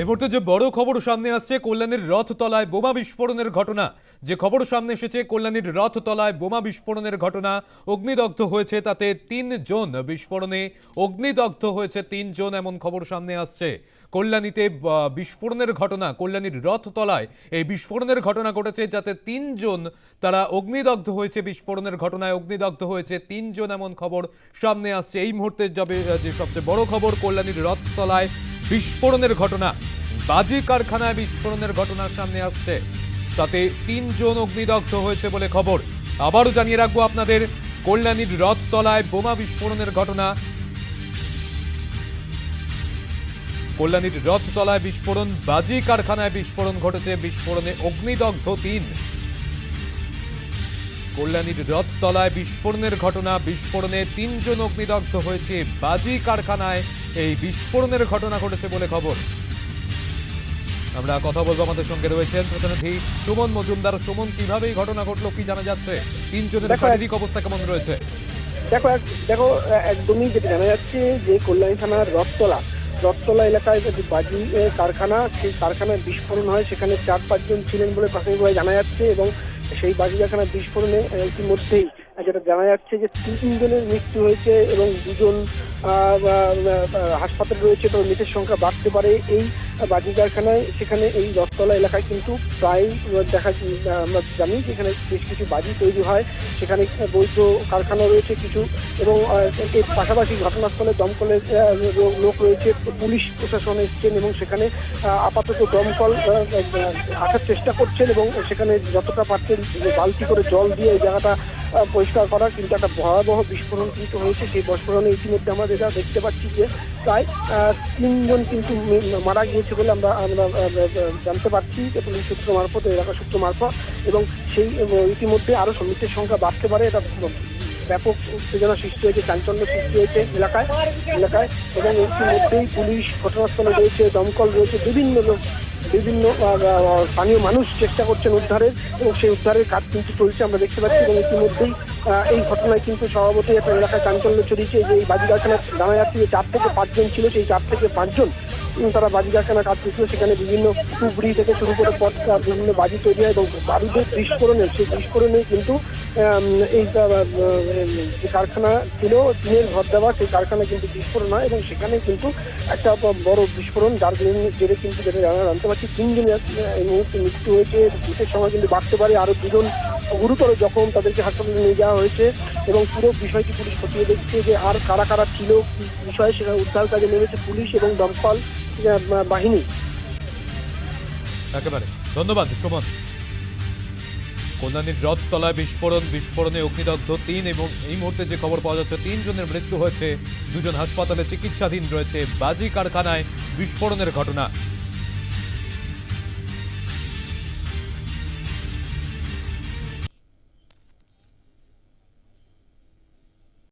এই মুহূর্তে যে বড় খবর সামনে আসছে, কল্যাণীর রথতলায় বোমা বিস্ফোরণের ঘটনা। যে খবর সামনে এসেছে, কল্যাণীর রথতলায় বোমা বিস্ফোরণের ঘটনা অগ্নিদগ্ধ হয়েছে, তাতে তিনজন বিস্ফোরণে অগ্নিদগ্ধ হয়েছে তিনজন এমন খবর সামনে আসছে। কল্যাণীতে বিস্ফোরণের ঘটনা, কল্যাণীর রথতলায় এই বিস্ফোরণের ঘটনা ঘটেছে, যাতে তিনজন তারা অগ্নিদগ্ধ হয়েছে বিস্ফোরণের ঘটনায় অগ্নিদগ্ধ হয়েছে তিনজন এমন খবর সামনে আসছে। এই মুহূর্তে যাবে যে সবচেয়ে বড় খবর, কল্যাণীর রথতলায় বিস্ফোরণের ঘটনা। বাজি কারখানায় বিস্ফোরণের ঘটনা সামনে আসছে। তাতে তিনজন অগ্নিদগ্ধ হয়েছে বলে খবর। আবারও জানিয়ে রাখব আপনাদের, কল্যাণীর রথতলায় বোমা বিস্ফোরণের ঘটনা। কল্যাণীর রথতলায় বিস্ফোরণ, বাজি কারখানায় বিস্ফোরণ ঘটেছে, বিস্ফোরণে অগ্নিদগ্ধ তিন। কল্যাণীর রথতলায় বিস্ফোরণের ঘটনা, বিস্ফোরণে তিনজন অগ্নিদগ্ধ হয়েছে, বাজি কারখানায় এই বিস্ফোরণের ঘটনা ঘটেছে বলে খবর। আমরা কথা বলব আমাদের সঙ্গে রয়েছেন প্রতিনিধি সুমন মজুমদার। সুমন কীভাবে এই ঘটনা ঘটলো কি জানা যাচ্ছে? তিনজনের শারীরিক অবস্থা কেমন রয়েছে? দেখো দেখো একদমই যেটা জানা যাচ্ছে যে কল্যাণী থানার রথতলা রথতলা এলাকায় যে বাজি কারখানা সেই কারখানায় বিস্ফোরণ হয়। সেখানে চার পাঁচজন ছিলেন বলে প্রাথমিকভাবে জানা যাচ্ছে এবং সেই বাজি কারখানার বিস্ফোরণে ইতিমধ্যেই যেটা জানা যাচ্ছে যে তিনজনের মৃত্যু হয়েছে এবং দুজন হাসপাতালে রয়েছে, তবে মৃতের সংখ্যা বাড়তে পারে এই বাজি কারখানায় সেখানে এই দশতলা এলাকায় কিন্তু প্রায় দেখা, আমরা জানি যেখানে বেশ কিছু বাজি তৈরি হয়। সেখানে বৈধ কারখানা রয়েছে কিছু এবং এর পাশাপাশি ঘটনাস্থলে দমকলের লোক রয়েছে। পুলিশ প্রশাসন এসছেন এবং সেখানে আপাতত দমকল আসার চেষ্টা করছেন এবং সেখানে যতটা পারছেন বালতি করে জল দিয়ে এই জায়গাটা পরিষ্কার করা কিন্তু একটা ভয়াবহ বিস্ফোরণ কিন্তু হয়েছে। সেই বিস্ফোরণে ইতিমধ্যে আমরা যেটা দেখতে পাচ্ছি যে প্রায় তিনজন কিন্তু মারা গিয়েছে বলে আমরা আমরা জানতে পারছি পুলিশ সূত্র মারফত, এলাকা সূত্র মারফত এবং সেই ইতিমধ্যে আরও শ্রমিকের সংখ্যা বাড়তে পারে। এটা ব্যাপক উত্তেজনা সৃষ্টি হয়েছে, চাঞ্চল্য সৃষ্টি হয়েছে এলাকায় এলাকায় এবং ইতিমধ্যেই পুলিশ ঘটনাস্থলে রয়েছে, দমকল রয়েছে, বিভিন্ন লোক বিভিন্ন স্থানীয় মানুষ চেষ্টা করছেন উদ্ধারের এবং সেই উদ্ধারের কাজ কিন্তু চলছে, আমরা দেখতে পাচ্ছি এবং ইতিমধ্যেই এই ঘটনায় কিন্তু সভাপতি একটা এলাকায় চাঞ্চল্য ছড়িয়েছে যে এই বাজি কারখানা জানা যাচ্ছে যে চার থেকে পাঁচজন ছিল, সেই চার থেকে পাঁচজন তারা বাজি কারখানা কাজ করছিল সেখানে বিভিন্ন টুকরি থেকে শুরু করে আহ, বিভিন্ন বাজি তৈরি হয় এবং বারুদের বিস্ফোরণে সেই বিস্ফোরণে কিন্তু এই যে কারখানা ছিল টিনের ঘর দেওয়া সেই কারখানা কিন্তু বিস্ফোরণ হয় এবং সেখানে কিন্তু একটা বড় বিস্ফোরণ যার জেরে কিন্তু যেটা জানা- জানতে পারছি তিনজন এই মুহূর্তে মৃত্যু হয়েছে। মৃত্যুর সময় কিন্তু বাড়তে পারে। আরও দুজন গুরুতর জখম তাদেরকে হাসপাতালে নিয়ে যাওয়া হয়েছে এবং পুরো বিষয়টি পুলিশ খতিয়ে দেখছে যে আর কারা কারা ছিল বিষয়ে সেটা উদ্ধার কাজে নেমেছে পুলিশ এবং দমকল। বাহিনী। একেবারে। ধন্যবাদ, সুমন। কল্যাণীর রথতলায় বিস্ফোরণ, বিস্ফোরণে অগ্নিদগ্ধ তিন এবং এই মুহূর্তে যে খবর পাওয়া যাচ্ছে, তিনজনের মৃত্যু হয়েছে। দুজন হাসপাতালে চিকিৎসাধীন রয়েছে। বাজি কারখানায় বিস্ফোরণের ঘটনা।